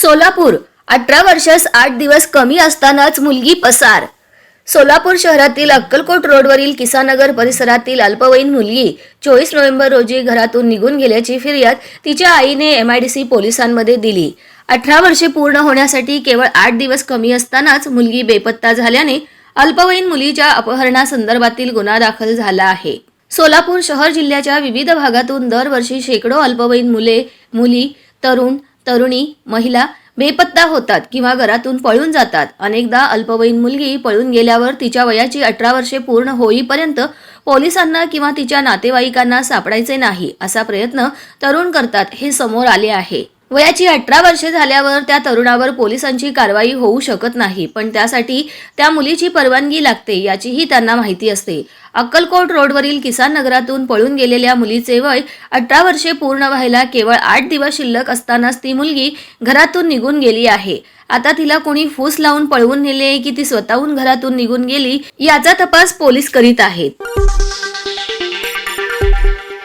सोलापूर. अठरा वर्षास आठ दिवस कमी असतानाच मुलगी पसार. सोलापूर शहरातील अक्कलकोट रोडवरील किसानगर परिसरातील अल्पवयीन मुलगी चोवीस नोव्हेंबर रोजी घरातून निघून गेल्याची फिर्याद तिच्या आईने एमआयडीसी पोलिसांमध्ये दिली. अठरा वर्षे पूर्ण होण्यासाठी केवळ आठ दिवस कमी असतानाच मुलगी बेपत्ता झाल्याने अल्पवयीन मुलीच्या अपहरणासंदर्भातील गुन्हा दाखल झाला आहे. सोलापूर शहर जिल्ह्याच्या विविध भागातून दरवर्षी शेकडो अल्पवयीन मुले मुली तरुण तरुणी महिला बेपत्ता होतात किंवा घरातून पळून जातात. अनेकदा अल्पवयीन मुलगी पळून गेल्यावर तिच्या वयाची अठरा वर्षे पूर्ण होईपर्यंत पोलिसांना किंवा तिच्या नातेवाईकांना सापडायचे नाही असा प्रयत्न तरुण करतात हे समोर आले आहे. वयाची अठरा वर्षे झाल्यावर त्या तरुणावर पोलिसांची कारवाई होऊ शकत नाही. पण त्यासाठी त्या मुलीची परवानगी लागते याचीही त्यांना माहिती असते. अक्कलकोट रोडवरील किसान नगरातून पळून गेलेल्या मुलीचे वय अठरा वर्षे पूर्ण व्हायला केवळ आठ दिवस शिल्लक असतानाच ती मुलगी घरातून निघून गेली आहे. आता तिला कोणी फूस लावून पळवून नेले की ती स्वतःहून घरातून निघून गेली याचा तपास पोलीस करीत आहेत.